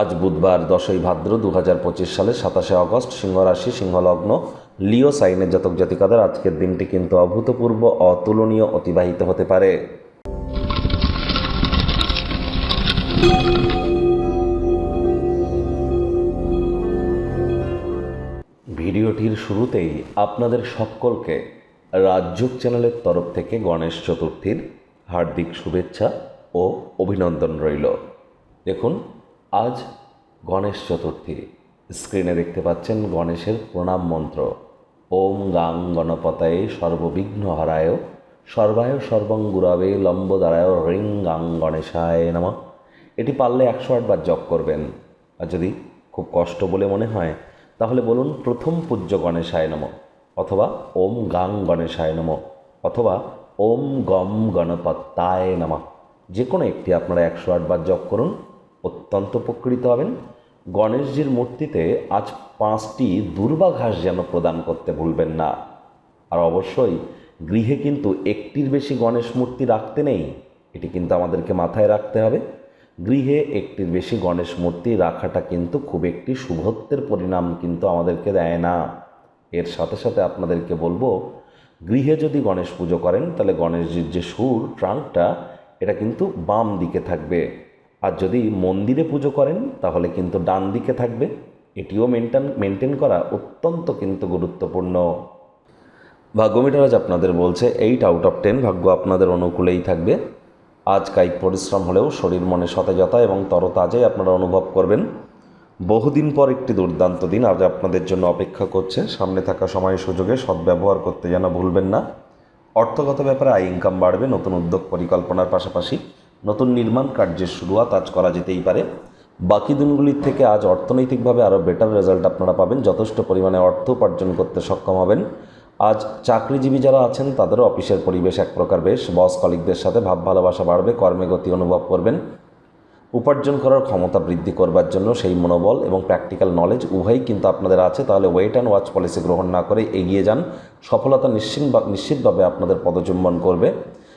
আজ বুধবার দশই ভাদ্র দু হাজার পঁচিশ সালের সাতাশে অগস্ট সিংহ রাশি সিংহলগ্ন, লিও সাইনের জাতক জাতিকাদের আজকের দিনটি কিন্তু অভূতপূর্ব, অতুলনীয়, অতিবাহিত হতে পারে। ভিডিওটির শুরুতেই আপনাদের সকলকে রাজ্যক চ্যানেলের তরফ থেকে গণেশ চতুর্থীর হার্দিক শুভেচ্ছা ও অভিনন্দন রইল। দেখুন আজ গণেশ চতুর্থী। স্ক্রিনে দেখতে পাচ্ছেন গণেশের প্রণাম মন্ত্র। ওম গাং গণপতায় সর্ববিঘ্ন হারায় সর্বায় সর্বং গুরাবে লম্বদারায় রিং গাং গণেশায় নম। এটি পারলে একশো আটবার জপ করবেন। আর যদি খুব কষ্ট বলে মনে হয়, তাহলে বলুন প্রথম পূজ্য গণেশায় নম, অথবা ওম গাং গণেশায় নম, অথবা ওম গম গণপত্তায় নমঃ। যে কোনো একটি আপনারা একশো আটবার জপ করুন। অত্যন্ত উপকৃত হবেন। গণেশজির মূর্তিতে আজ পাঁচটি দুর্বাঘাস যেন প্রদান করতে ভুলবেন না। আর অবশ্যই গৃহে কিন্তু একটির বেশি গণেশ মূর্তি রাখতে নেই, এটি কিন্তু আমাদেরকে মাথায় রাখতে হবে। গৃহে একটির বেশি গণেশ মূর্তি রাখাটা কিন্তু খুব একটি শুভত্বের পরিণাম কিন্তু আমাদেরকে দেয় না। এর সাথে সাথে আপনাদেরকে বলব, গৃহে যদি গণেশ পুজো করেন, তাহলে গণেশজির যে সুর, ট্রাঙ্কটা, এটা কিন্তু বাম দিকে থাকবে। আর যদি মন্দিরে পুজো করেন, তাহলে কিন্তু ডান দিকে থাকবে। এটিও মেনটেন মেনটেন করা অত্যন্ত কিন্তু গুরুত্বপূর্ণ। আজ আপনাদের বলছে এইট আউট অফ টেন ভাগ্য আপনাদের অনুকূলেই থাকবে। আজ কায়িক পরিশ্রম হলেও শরীর মনে সতেজতা এবং তরতাজাই আপনারা অনুভব করবেন। বহুদিন পর একটি দুর্দান্ত দিন আজ আপনাদের জন্য অপেক্ষা করছে। সামনে থাকা সময় সুযোগে সদ্ব্যবহার করতে যেন ভুলবেন না। অর্থগত ব্যাপারে আয় ইনকাম বাড়বে, নতুন উদ্যোগ পরিকল্পনার পাশাপাশি। নতুন নির্মাণ কার্যের শুরুয়াত আজ করা যেতেই পারে। বাকি দিনগুলির থেকে আজ অর্থনৈতিকভাবে আরও বেটার রেজাল্ট আপনারা পাবেন। যথেষ্ট পরিমাণে অর্থ উপার্জন করতে সক্ষম হবেন। আজ চাকরিজীবী যারা আছেন, তাদেরও অফিসের পরিবেশ এক প্রকার বেশ। বস কলিকদের সাথে ভাব ভালোবাসা বাড়বে, কর্মে গতি অনুভব করবেন। উপার্জন করার ক্ষমতা বৃদ্ধি করবার জন্য সেই মনোবল এবং প্র্যাকটিক্যাল নলেজ উভয়ই কিন্তু আপনাদের আছে। তাহলে ওয়েট অ্যান্ড ওয়াচ পলিসি গ্রহণ না করে এগিয়ে যান। সফলতা নিশ্চিত নিশ্চিতভাবে আপনাদের পদচুম্বন করবে।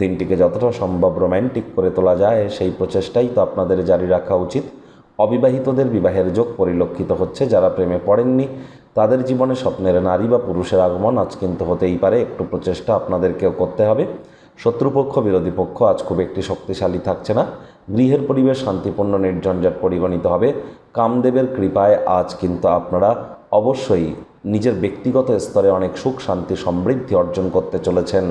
দিনটিকে যতটা সম্ভব রোম্যান্টিক করে তোলা যায়, সেই প্রচেষ্টাই তো আপনাদের জারি রাখা উচিত। অবিবাহিতদের বিবাহের যোগ পরিলক্ষিত হচ্ছে, যারা প্রেমে পড়েননি, তাদের জীবনে স্বপ্নের নারী বা পুরুষের আগমন আজ কিন্তু হতেই পারে, একটু প্রচেষ্টা আপনাদেরকেও করতে হবে। শত্রুপক্ষ, বিরোধী পক্ষ আজ খুব একটি শক্তিশালী থাকছে না। গৃহের পরিবেশ শান্তিপূর্ণ, নির্ঝঞ্ঝাট পরিগণিত হবে। কামদেবের কৃপায় আজ কিন্তু আপনারা অবশ্যই নিজের ব্যক্তিগত স্তরে অনেক সুখ, শান্তি, সমৃদ্ধি অর্জন করতে চলেছেন।